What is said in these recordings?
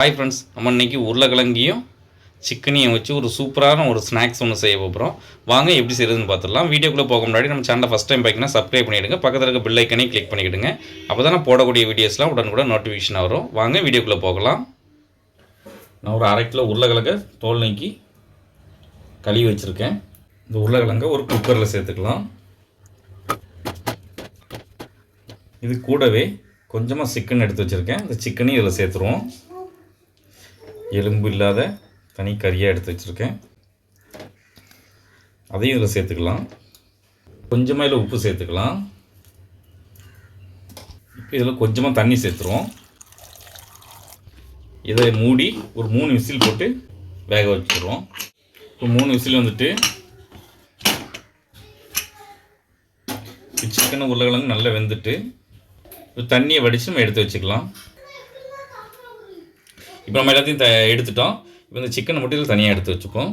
Hi friends நம்ம இன்னைக்கு உருளைக்கிழங்கையும் சிக்கனையும் வச்சு ஒரு சூப்பரான ஒரு ஸ்நாக்ஸ் ஒன்று செய்ய போகிறோம் வாங்க எப்படி செய்யறதுன்னு பார்த்துடலாம் வீடியோக்குள்ளே போக முன்னாடி நம்ம சேனலை ஃபஸ்ட் டைம் பார்க்கணும் சப்ஸ்கிரைப் பண்ணிவிடுங்க பக்கத்தில் இருக்க பில் கிளிக் பண்ணிவிடுங்க அப்போ தான் போடக்கூடிய வீடியோஸ்லாம் உடனுக்குடன் நோட்டிஃபிகேஷன் வரும். வாங்க வீடியோக்குள்ளே போகலாம். நான் ஒரு அரை கிலோ உருளைக்கிழங்க தோல் நீக்கி கழுவி வச்சுருக்கேன். இந்த உருளைக்கிழங்க ஒரு குக்கரில் சேர்த்துக்கலாம். இது கூடவே கொஞ்சமாக சிக்கன் எடுத்து வச்சுருக்கேன். இந்த சிக்கனையும் இதில் சேர்த்துருவோம். எலும்பு இல்லாத தனி கறியாக எடுத்து வச்சுருக்கேன். அதையும் இதில் சேர்த்துக்கலாம். கொஞ்சமாக இதில் உப்பு சேர்த்துக்கலாம். இப்போ இதில் கொஞ்சமாக தண்ணி சேர்த்துருவோம். இதை மூடி ஒரு மூணு விசில் போட்டு வேக வச்சுருவோம். இப்போ மூணு விசில் வந்துட்டு சிக்கன் உருளைக்கிழங்கு நல்லா வெந்துட்டு இப்போ தண்ணியை வடித்து நம்ம எடுத்து வச்சுக்கலாம். இப்போ நம்ம எல்லாத்தையும் த எடுத்துட்டோம். இப்போ இந்த சிக்கனை மட்டும் இதில் தனியாக எடுத்து வச்சுப்போம்.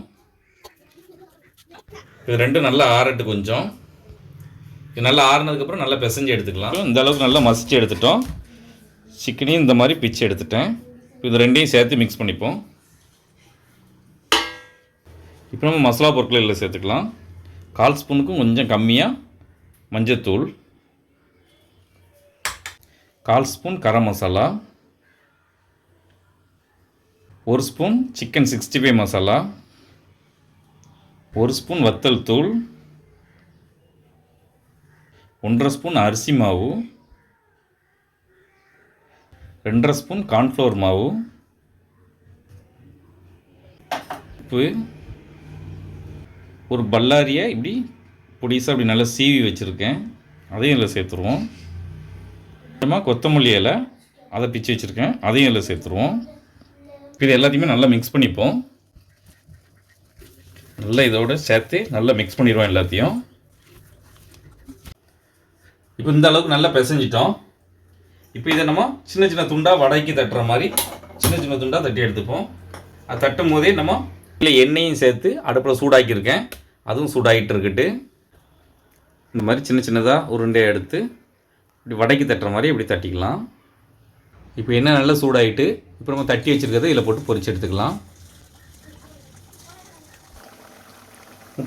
இது ரெண்டும் நல்லா ஆறட்டு கொஞ்சம். இது நல்லா ஆறுனதுக்கப்புறம் நல்லா பிசைஞ்சு எடுத்துக்கலாம். இந்த அளவுக்கு நல்லா மசிச்சு எடுத்துட்டோம். சிக்கனையும் இந்த மாதிரி பிச்சு எடுத்துட்டேன். இது ரெண்டையும் சேர்த்து மிக்ஸ் பண்ணிப்போம். இப்போ நம்ம மசாலா பொருட்கள் இதில் சேர்த்துக்கலாம். கால் ஸ்பூனுக்கும் கொஞ்சம் கம்மியாக மஞ்சத்தூள். கால் ஸ்பூன் கரம் மசாலா. ஒரு spoon chicken sixty five masala ஒரு ஸ்பூன் வத்தல் தூள் ஒன்றரை ஸ்பூன் அரிசி மாவு ரெண்டரை ஸ்பூன் கார்ன்ஃப்ளவர் மாவு உப்பு ஒரு பல்லாரியை இப்படி பொடிசாக இப்படி நல்லா சீவி வச்சுருக்கேன். அதையும் இதில் சேர்த்துருவோம். கொஞ்சமாக கொத்தமல்லி இலை அதை பிச்சு வச்சுருக்கேன். அதையும் இதில் சேர்த்துருவோம். இது எல்லாத்தையுமே நல்லா மிக்ஸ் பண்ணிப்போம். நல்லா இதோடு சேர்த்து நல்லா மிக்ஸ் பண்ணிடுவோம் எல்லாத்தையும். இப்போ இந்த அளவுக்கு நல்லா பிசைஞ்சிட்டோம். இப்போ இதை நம்ம சின்ன சின்ன துண்டாக வடைக்கு தட்டுற மாதிரி சின்ன சின்ன துண்டாக தட்டி எடுத்துப்போம். அது தட்டும் போதே நம்ம இல்லை எண்ணெயும் சேர்த்து அடுப்பில் சூடாக்கியிருக்கேன். அதுவும் சூடாகிட்டு இருக்கட்டு. இந்த மாதிரி சின்ன சின்னதாக உருண்டையை எடுத்து இப்படி வடைக்கு தட்டுற மாதிரி இப்படி தட்டிக்கலாம். இப்போ என்ன நல்லா சூடாகிட்டு இப்போ நம்ம தட்டி வச்சுருக்கிறத இதில் போட்டு பொறிச்சு எடுத்துக்கலாம்.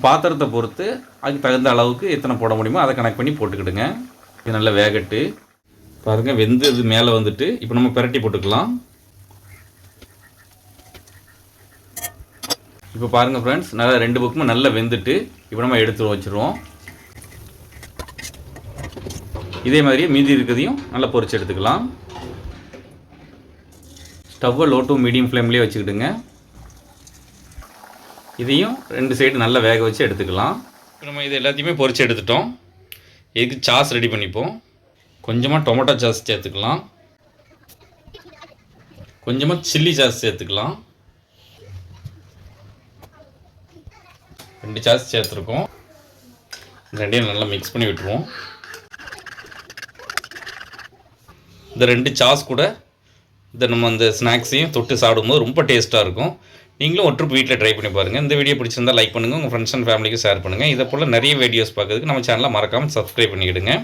பாத்திரத்தை பொறுத்து அதுக்கு தகுந்த அளவுக்கு எத்தனை போட முடியுமோ அதை கணக்கு பண்ணி போட்டுக்கிடுங்க. இது நல்லா வேகட்டு. பாருங்கள் வெந்து இது மேலே வந்துட்டு இப்போ நம்ம பிரட்டி போட்டுக்கலாம். இப்போ பாருங்கள் ஃப்ரெண்ட்ஸ் நல்லா ரெண்டு பக்கமும் நல்லா வெந்துட்டு இப்போ நம்ம எடுத்து வச்சுருவோம். இதே மாதிரியே மீதி இருக்கிறதையும் நல்லா பொரிச்சு எடுத்துக்கலாம். ஸ்டவ்வை லோ டு மீடியம் ஃப்ளேம்லேயே வச்சுக்கிடுங்க. இதையும் ரெண்டு சைடு நல்லா வேக வச்சு எடுத்துக்கலாம். இப்போ நம்ம இது எல்லாத்தையுமே பொறிச்சு எடுத்துட்டோம். இதுக்கு சாஸ் ரெடி பண்ணிப்போம். கொஞ்சமாக டொமேட்டோ சாஸ் சேர்த்துக்கலாம். கொஞ்சமாக சில்லி சாஸ் சேர்த்துக்கலாம். ரெண்டு சாஸ் சேர்த்துருக்கோம். ரெண்டையும் நல்லா மிக்ஸ் பண்ணி விட்டுருவோம். இந்த ரெண்டு சாஸ் கூட இதை நம்ம அந்த ஸ்நாக்ஸையும் தொட்டு சாப்பிடும்போது ரொம்ப டேஸ்ட்டாக இருக்கும். நீங்களும் ஒரு வீட்டில் ட்ரை பண்ணி பாருங்கள் இந்த வீடியோ பிடிச்சிருந்தா லைக் பண்ணுங்கள் உங்கள் ஃப்ரெண்ட்ஸ் அண்ட் ஃபேமிலிக்கு ஷேர் பண்ணுங்கள் இதை போல் நிறைய வீடியோஸ் பார்க்கறதுக்கு நம்ம சேனலை மறக்காமல் சப்ஸ்கிரைப் பண்ணிக்கிடுங்க.